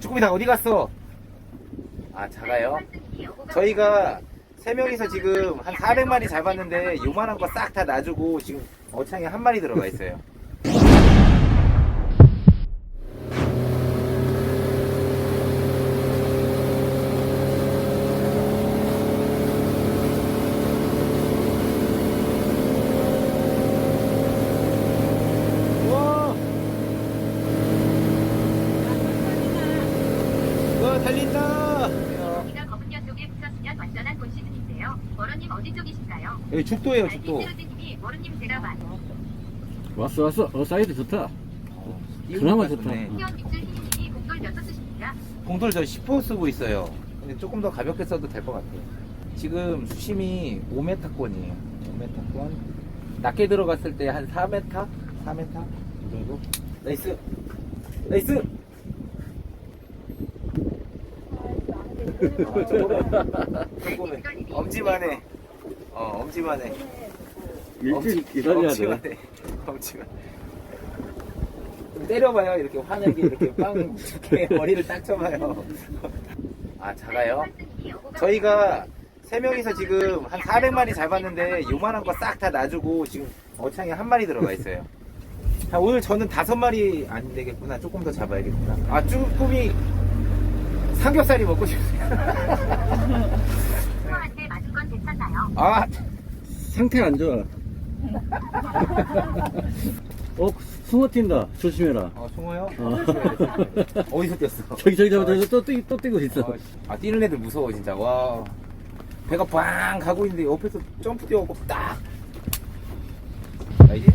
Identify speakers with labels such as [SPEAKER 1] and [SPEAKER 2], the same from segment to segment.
[SPEAKER 1] 쭈꾸미 다 어디 갔어? 아 작아요? 저희가 세 명이서 지금 한 400마리 잡았는데 요만한 거 싹 다 놔주고 지금 어창에 한 마리 들어가 있어요. 와! 와 달린다!
[SPEAKER 2] 여기가 검은여 쪽에 붙었으면 완전한 본 머러님 어디 쪽이신가요?
[SPEAKER 1] 여기 죽도예요 죽도.
[SPEAKER 2] 머러님 제가 많이
[SPEAKER 3] 왔어 왔어 어 사이드 좋다 그나마 좋다.
[SPEAKER 2] 희연 밑줄 희님이 공돌 쓰십니까?
[SPEAKER 1] 저 10호 쓰고 있어요. 근데 조금 더 가볍게 써도 될 것 같아요. 지금 수심이 5m권이에요. 5m권. 낮게 들어갔을 때 한 4m? 4m? 이 정도? 나이스! 나이스! 조금은 엄지만해. 어, 엄지만해.
[SPEAKER 3] 일주일 기다려야 돼
[SPEAKER 1] 엄지만해. 엄지만. 좀 때려봐요. 이렇게 화나게 이렇게 빵 이렇게 머리를 딱 쳐봐요. 아 작아요? 저희가 세 명이서 지금 한 400마리 잡았는데 요만한 거 싹 다 놔주고 지금 어창에 한 마리 들어가 있어요. 자, 오늘 저는 다섯 마리 안 되겠구나. 조금 더 잡아야겠구나. 아 쭈꾸미 삼겹살이 먹고 싶어요.
[SPEAKER 2] 수어한테 맞은 건 괜찮나요?
[SPEAKER 1] 아
[SPEAKER 3] 상태 안 좋아 어 숭어 튄다 조심해라
[SPEAKER 1] 어, 송어요?
[SPEAKER 3] 어.
[SPEAKER 1] 어디서 뛰었어?
[SPEAKER 3] 저기 저기 저기 저기 또, 뛰, 또 뛰고 있어
[SPEAKER 1] 아, 씨. 아 뛰는 애들 무서워 진짜 와 배가 빵 가고 있는데 옆에서 점프 뛰어가고 딱 알지?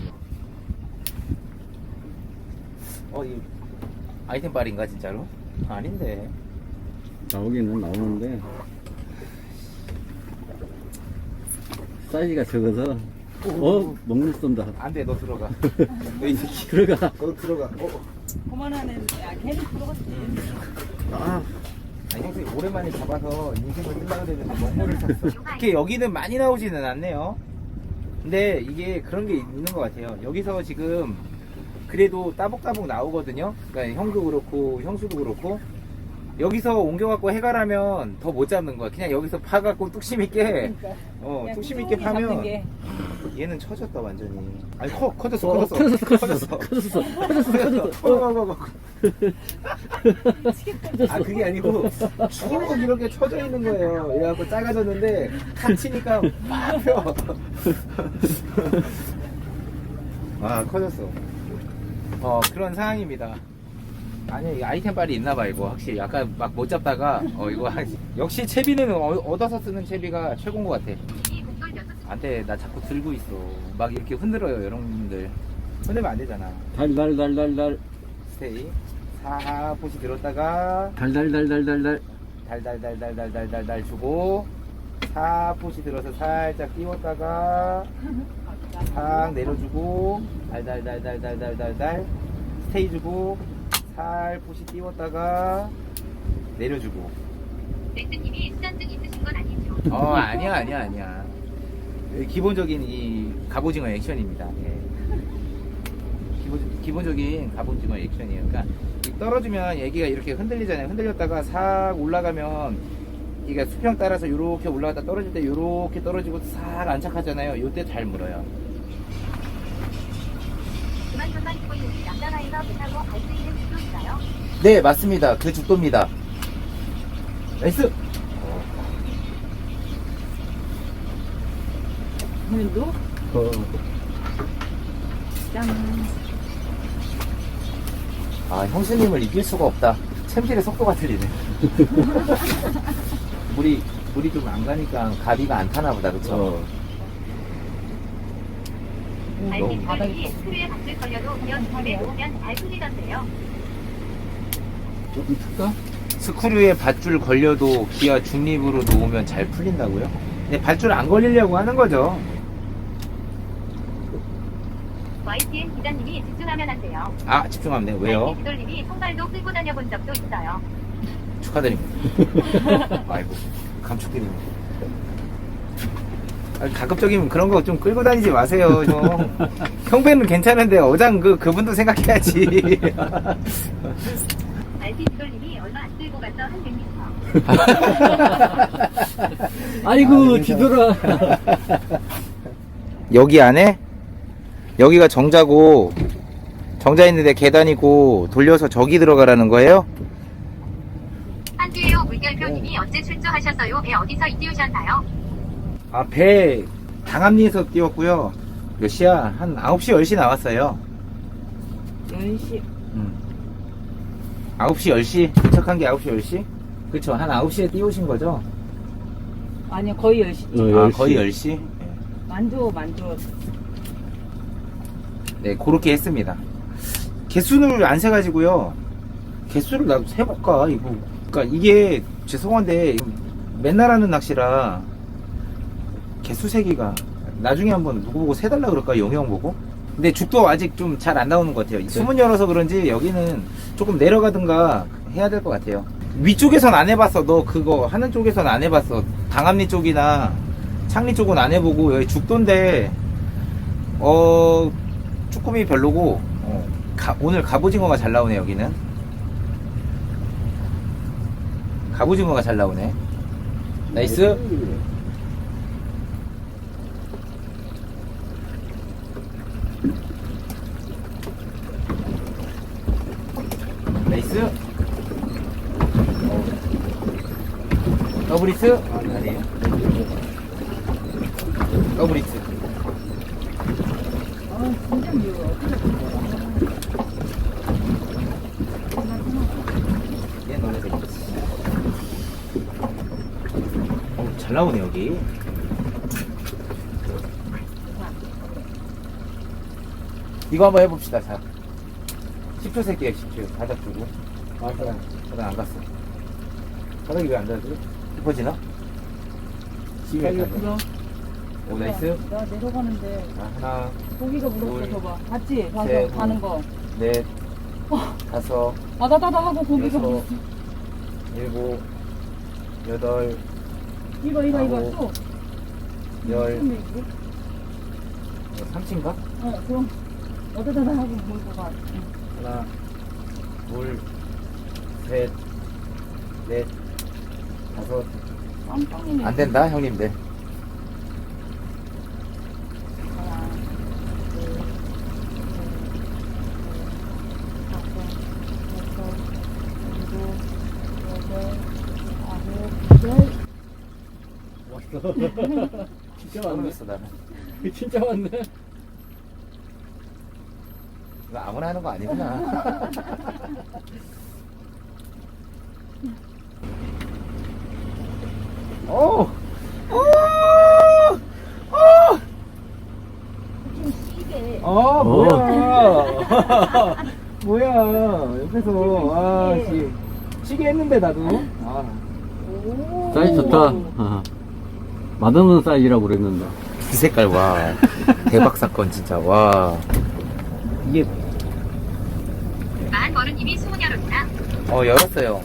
[SPEAKER 1] 어 이 아이템 발인가 진짜로? 아닌데
[SPEAKER 3] 나오기는 나오는데 사이즈가 적어서 어 먹는 쏜다.
[SPEAKER 1] 안돼 너 들어가. 너이 새끼
[SPEAKER 3] 들어가.
[SPEAKER 1] 너 들어가. 어.
[SPEAKER 4] 그만한 애는 야 걔는 들어갔어.
[SPEAKER 3] 아.
[SPEAKER 1] 아니 형수님 오랜만에 잡아서 인생을 끝나야 되는데 먹물을 샀어. 이렇게 여기는 많이 나오지는 않네요. 근데 이게 그런 게 있는 것 같아요. 여기서 지금 그래도 따복따복 나오거든요. 그러니까 형도 그렇고 형수도 그렇고 여기서 옮겨갖고 해가라면 더 못 잡는 거야 그냥 여기서 파갖고 뚝심 있게
[SPEAKER 4] 그러니까.
[SPEAKER 1] 어
[SPEAKER 4] 그냥
[SPEAKER 1] 뚝심 있게
[SPEAKER 4] 꾸준히 잡는
[SPEAKER 1] 파면
[SPEAKER 4] 게.
[SPEAKER 1] 얘는 처졌다 완전히 아니 커 커졌어
[SPEAKER 3] 어,
[SPEAKER 1] 커졌어
[SPEAKER 3] 커졌어 커졌어 커졌어 커졌어 커졌어
[SPEAKER 1] 어, 어, 어, 어. 아 그게 아니고 쭉 이렇게 쳐져 있는 거예요. 이래갖고 작아졌는데 탁 치니까 막 펴. 아 커졌어. 어 그런 상황입니다. 아니 이 아이템 발이 있나봐 이거 확실히 아까 막못 잡다가 어 이거 한- 역시 채비는 어- 얻어서 쓰는 채비가 최고인 것 같아. 안돼 나 자꾸 들고 있어. 막 이렇게 흔들어요 여러분들. 흔들면 안 되잖아.
[SPEAKER 3] 달달달달달
[SPEAKER 1] 스테이 사 포시 들었다가
[SPEAKER 3] 달달달달달달
[SPEAKER 1] 달달달달달달달달 주고 사포시 들어서 살짝 띄웠다가 싹 내려주고 달달달달달달달달 스테이 주고 살포시 띄웠다가 내려주고.
[SPEAKER 2] 넥스님이 수전증 있으신 건 아니죠?
[SPEAKER 1] 어 아니야 아니야 아니야. 기본적인 이 갑오징어 액션입니다. 예. 기본, 기본적인 갑오징어 액션이에요. 그러니까 이 떨어지면 얘기가 이렇게 흔들리잖아요. 흔들렸다가 싹 올라가면 이게 수평 따라서 이렇게 올라갔다 떨어질 때 이렇게 떨어지고 싹 안착하잖아요. 이때 잘 물어요 네 맞습니다. 그 죽도입니다. 나이스!
[SPEAKER 4] 오늘도?
[SPEAKER 3] 어,
[SPEAKER 4] 짠.
[SPEAKER 1] 아 형수님을 이길 수가 없다. 챔질의 속도가 틀리네. 물이 물이 좀 안 가니까 가비가 안 타나 보다 그쵸?
[SPEAKER 3] 어.
[SPEAKER 2] 알기스로드님이 스크류에 밧줄 걸려도 기어 집에 놓으면 잘 풀리던데요.
[SPEAKER 3] 조금 틀까?
[SPEAKER 1] 스크류에 밧줄 걸려도 기아 중립으로 놓으면 잘 풀린다고요? 근데 밧줄 안 걸리려고 하는 거죠.
[SPEAKER 2] YTN 기자님이 집중하면 안 돼요.
[SPEAKER 1] 아 집중하면 돼요. 왜요?
[SPEAKER 2] 지돌님이 손발도 끌고 다녀본 적도 있어요.
[SPEAKER 1] 축하드립니다. 아이고 감축드립니다. 아, 가급적이면 그런 거 좀 끌고 다니지 마세요. 좀 형배는 괜찮은데 어장 그 그분도 생각해야지.
[SPEAKER 2] 알피 두돌님이 얼마 안 들고 갔어 한 100m.
[SPEAKER 3] 아이고, 뒤돌아.
[SPEAKER 1] 여기 안에 여기가 정자고 정자 있는데 계단이고 돌려서 저기 들어가라는 거예요?
[SPEAKER 2] 한주예요 물결표님이 언제 출조하셨어요? 배 어디서 띄우셨나요?
[SPEAKER 1] 아, 배 당암리에서 뛰었고요. 몇 시야? 한 9시, 10시 나왔어요.
[SPEAKER 4] 10시.
[SPEAKER 1] 음. 9시, 10시? 도착한 게 9시, 10시? 그쵸. 한 9시에 뛰어오신 거죠?
[SPEAKER 4] 아니요, 거의 10시.
[SPEAKER 3] 어,
[SPEAKER 1] 아,
[SPEAKER 3] 10시.
[SPEAKER 1] 거의 10시?
[SPEAKER 4] 만두, 만두.
[SPEAKER 1] 네, 그렇게 했습니다. 개수를 안 세가지고요. 개수를 나도 세볼까, 이거. 그니까 이게, 죄송한데, 맨날 하는 낚시라, 개수 세기가, 나중에 한번 누구 보고 세달라 그럴까, 영영 보고? 근데 죽도 아직 좀 잘 안 나오는 것 같아요. 수문 열어서 그런지 여기는 조금 내려가든가 해야 될 것 같아요. 위쪽에선 안 해봤어. 너 그거 하는 쪽에선 안 해봤어. 강암리 쪽이나 창리 쪽은 안 해보고 여기 죽도인데 어 쭈꾸미 별로고 어, 가- 오늘 갑오징어가 잘 나오네 여기는 갑오징어가 잘 나오네 나이스 나이스 어. 더블리스 더블리스.
[SPEAKER 4] 어,
[SPEAKER 1] 잘 나오네, 여기. 이거 한번 해봅시다, 자. 10초 세게요, 10초. 바닥 주고. 아, 바닥, 바닥 안 갔어. 바닥이 왜 안 닿지? 깊어지나? 지금 약간.
[SPEAKER 4] 그럼.
[SPEAKER 1] 오, 나이스.
[SPEAKER 4] 나 내려가는데
[SPEAKER 1] 자, 하나,
[SPEAKER 4] 고기가
[SPEAKER 1] 둘,
[SPEAKER 4] 물었어, 저봐. 봤지?
[SPEAKER 1] 셋.
[SPEAKER 4] 가는 거.
[SPEAKER 1] 넷, 다섯,
[SPEAKER 4] 아다다다 하고 고기가
[SPEAKER 1] 여섯,
[SPEAKER 4] 물었어.
[SPEAKER 1] 일곱, 여덟,
[SPEAKER 4] 이거, 이거, 이거.
[SPEAKER 1] 아홉,
[SPEAKER 4] 또.
[SPEAKER 1] 열,
[SPEAKER 4] 근데 이거?
[SPEAKER 1] 삼치인가?
[SPEAKER 4] 어, 그럼. 어다다다 하고 물고 가. 응.
[SPEAKER 1] 하나, 둘, 셋, 넷, 다섯.
[SPEAKER 4] 깜빵이네.
[SPEAKER 1] 안 된다, 형님들.
[SPEAKER 4] 하나, 둘, 셋, 넷, 다섯, 여섯, 일곱, 여덟, 아홉, 열.
[SPEAKER 3] 진짜 왔네.
[SPEAKER 1] 나는.
[SPEAKER 3] 진짜 왔네.
[SPEAKER 1] 이거 아무나 하는 거 아니구나. 오! 오! 오! 어, 뭐야. 뭐야. 옆에서, 아, 씨. 시계 했는데, 나도. 아.
[SPEAKER 3] 사이즈 좋다. 아. 맛없는 사이즈라고 그랬는데.
[SPEAKER 1] 이 색깔, 와. 대박 사건, 진짜, 와. 이게,
[SPEAKER 2] 만 어른님이 수문 열었다.
[SPEAKER 1] 어, 열었어요.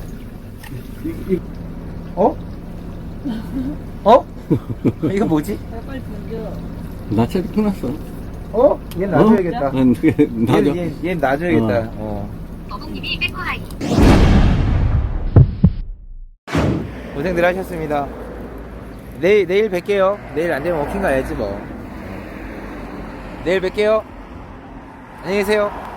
[SPEAKER 1] 어? 어? 이거 뭐지?
[SPEAKER 4] 빨리 던져.
[SPEAKER 3] 나 체리 끝났어.
[SPEAKER 1] 어? 얘 놔줘야겠다.
[SPEAKER 3] 어? 나도.
[SPEAKER 1] 얘, 얘, 얘 놔줘야겠다. 어.
[SPEAKER 2] 어묵님이 백호하이.
[SPEAKER 1] 고생들 하셨습니다. 내일, 내일 뵐게요. 내일 안 되면 워킹 가야지 뭐. 내일 뵐게요. 안녕히 계세요.